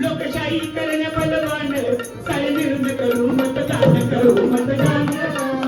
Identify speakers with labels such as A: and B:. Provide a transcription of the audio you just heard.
A: लोकशाही करण्या बलवान सारे विरुद्ध करू मतदान करू मतदान.